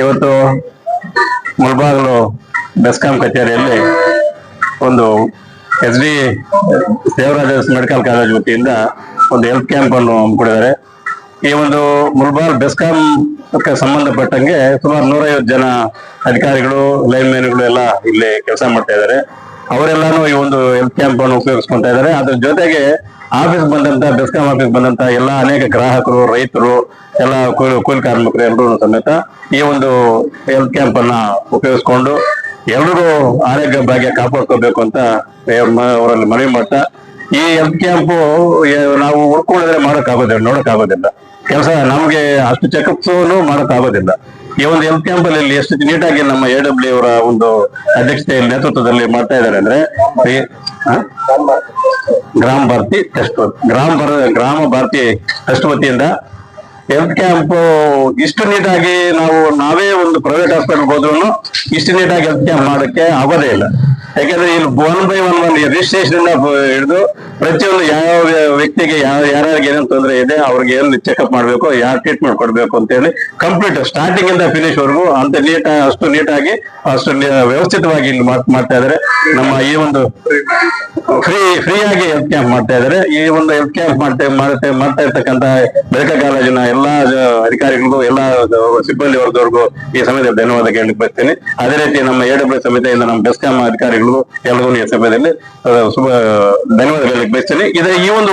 ಇವತ್ತು ಮುಳಬಾಗಿಲು ಬೆಸ್ಕಾಂ ಕಚೇರಿಯಲ್ಲಿ ಒಂದು S D Devaraja medical college ವತಿಯಿಂದ ಒಂದು ಹೆಲ್ತ್ ಕ್ಯಾಂಪ್ ಅನ್ನು ಹಮ್ಮಿಕೊಂಡಿದ್ದಾರೆ. ಈ ಒಂದು ಮುಲ್ಬಾಲ್ ಬೆಸ್ಕಾಂ ಸಂಬಂಧಪಟ್ಟಂಗೆ ಸುಮಾರು ನೂರೈವತ್ತು ಜನ ಅಧಿಕಾರಿಗಳು ಲೈನ್ ಮ್ಯಾನ್ಗಳು ಎಲ್ಲ ಇಲ್ಲಿ ಕೆಲಸ ಮಾಡ್ತಾ ಇದ್ದಾರೆ. ಅವರೆಲ್ಲಾನು ಈ ಒಂದು ಹೆಲ್ತ್ ಕ್ಯಾಂಪ್ ಅನ್ನು ಉಪಯೋಗಿಸ್ಕೊಂತ ಇದ್ದಾರೆ. ಅದ್ರ ಜೊತೆಗೆ ಆಫೀಸ್ ಬಂದಂತ ಬೆಸ್ಕಾಂ ಆಫೀಸ್ ಬಂದಂತ ಎಲ್ಲ ಅನೇಕ ಗ್ರಾಹಕರು, ರೈತರು, ಎಲ್ಲ ಕೂಲಿ ಕಾರ್ಮಿಕರು ಎಲ್ಲರೂ ಸಮೇತ ಈ ಒಂದು ಹೆಲ್ತ್ ಕ್ಯಾಂಪ್ ಅನ್ನ ಉಪಯೋಗಿಸ್ಕೊಂಡು ಎಲ್ಲರೂ ಆರೋಗ್ಯ ಭಾಗ್ಯ ಕಾಪಾಡ್ಕೋಬೇಕು ಅಂತ ಅವರಲ್ಲಿ ಮನವಿ ಮಾಡ್ತಾ, ಈ ಹೆಲ್ತ್ ಕ್ಯಾಂಪು ನಾವು ಉಳ್ಕೊಂಡಿದ್ರೆ ಮಾಡಕ್ ಆಗೋದಿಲ್ಲ ನೋಡಕ್ ಆಗೋದಿಲ್ಲ ಕೆಲಸ ನಮ್ಗೆ ಅಷ್ಟು ಚೆಕಪ್ಸ್ ಮಾಡಕ್ ಆಗೋದಿಲ್ಲ ಈ ಒಂದು ಹೆಲ್ತ್ ಕ್ಯಾಂಪ್ ಅಲ್ಲಿ ಎಷ್ಟು ನೀಟಾಗಿ ನಮ್ಮ ಎ ಡಬ್ಲ್ಯೂ ಅವರ ಒಂದು ಅಧ್ಯಕ್ಷತೆಯ ನೇತೃತ್ವದಲ್ಲಿ ಮಾಡ್ತಾ ಇದ್ದಾರೆ ಅಂದ್ರೆ? ಗ್ರಾಮ ಭಾರತಿ ಟ್ರಸ್ಟ್ ಗ್ರಾಮ ಭಾರ- ಗ್ರಾಮ ಭಾರತಿ ಟ್ರಸ್ಟ್ ವತಿಯಿಂದ ಹೆಲ್ತ್ ಕ್ಯಾಂಪ್ ಇಷ್ಟು ನೀಟಾಗಿ ನಾವು, ನಾವೇ ಒಂದು ಪ್ರೈವೇಟ್ ಹಾಸ್ಪಿಟಲ್ ಹೋದ್ರು ಇಷ್ಟು ನೀಟಾಗಿ ಹೆಲ್ತ್ ಕ್ಯಾಂಪ್ ಮಾಡಕ್ಕೆ ಆಗೋದೇ ಇಲ್ಲ. ಯಾಕಂದ್ರೆ ಇಲ್ಲಿ ಒನ್ ಬೈ ಒನ್ ಒಂದು ರಿಜಿಸ್ಟ್ರೇಷನ್ ಹಿಡಿದು ಪ್ರತಿಯೊಂದು ಯಾವ ವ್ಯಕ್ತಿಗೆ ಯಾವ ಯಾರ್ಯಾರಿಗೆ ಏನೇನು ತೊಂದರೆ ಇದೆ, ಅವ್ರಿಗೆ ಏನು ಚೆಕಪ್ ಮಾಡಬೇಕು ಯಾವ ಟ್ರೀಟ್ಮೆಂಟ್ ಕೊಡಬೇಕು ಅಂತ ಹೇಳಿ ಕಂಪ್ಲೀಟ್ ಸ್ಟಾರ್ಟಿಂಗ್ ಇಂದ ಫಿನಿಶ್ ವರೆಗೂ ಅಂತ ನೀಟ್ ಅಷ್ಟು ನೀಟಾಗಿ ಅಷ್ಟು ವ್ಯವಸ್ಥಿತವಾಗಿ ಇಲ್ಲಿ ಮಾತು, ಮಾಡ್ತಾ ಇದ್ದಾರೆ ನಮ್ಮ ಈ ಒಂದು ಫ್ರೀ ಫ್ರೀ ಆಗಿ ಹೆಲ್ತ್ ಕ್ಯಾಂಪ್ ಮಾಡ್ತಾ ಇದ್ದಾರೆ ಈ ಒಂದು ಹೆಲ್ತ್ ಕ್ಯಾಂಪ್ ಮಾಡ್ತಾ ಮಾಡ್ತಾ ಮಾಡ್ತಾ ಇರ್ತಕ್ಕಂತ ಮೆಡಿಕಲ್ ಕಾಲೇಜಿನ ಎಲ್ಲಾ ಅಧಿಕಾರಿಗಳಿಗೂ, ಎಲ್ಲಾ ಸಿಬ್ಬಂದಿ ವರ್ಗದವ್ರಿಗೂ ಈ ಸಮಯದಲ್ಲಿ ಧನ್ಯವಾದ ಕೇಳಲಿಕ್ಕೆ ಬರ್ತೀನಿ ಅದೇ ರೀತಿ ನಮ್ಮ ಎಡಬ್ಲ್ಯೂ ಡಬ್ಲ್ಯೂ ಸಮಿತಿಯಿಂದ ನಮ್ಮ ಬೆಸ್ಕಾಂ ಅಧಿಕಾರಿಗಳಿಗೂ, ಎಲ್ಲರಿಗೂ ಈ ಸಮಯದಲ್ಲಿ ಶುಭ, ಧನ್ಯವಾದ ಹೇಳಲಿಕ್ಕೆ ಬಯಸ್ತೇನೆ. ಇದೇ ಈ ಒಂದು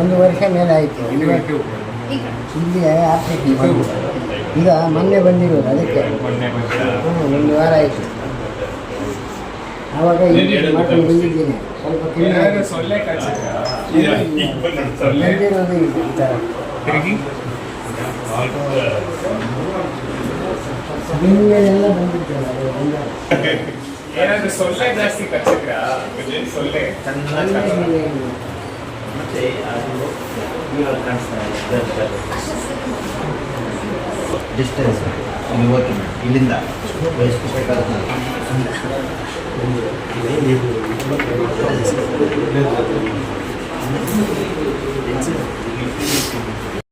ಒಂದು ವರ್ಷ ಮೇಲೆ ಆಯಿತು. ಇಲ್ಲಿ ಆಸ್ಪತ್ರೆ ಬಂದು. ಈಗ ಮೊನ್ನೆ ಬಂದಿರೋದು ಅದಕ್ಕೆ. ಒಂದು ವಾರ ಆಯಿತು. ಆವಾಗ ಮಾಡ್ಕೊಂಡು ಬಂದಿದ್ದೀನಿ. ಸ್ವಲ್ಪ? ಬಂದಿರೋದು ಈ ಥರ ನಿಮಗೆಲ್ಲ. ಏನಾದ್ರು ಸೊಳ್ಳೆ ಜಾಸ್ತಿ ಕಚ್ಚಿದ್ರಾ? ಸೊಳ್ಳೆ? ಮತ್ತೆ ಅದು ಕಾಣಿಸ್ತಾ ಇದೆ. ಡಿಸ್ಟೆನ್ಸ್ ಇವತ್ತಿನ ಇಲ್ಲಿಂದ. ಎಷ್ಟು ಬೇಕಾಗುತ್ತೆ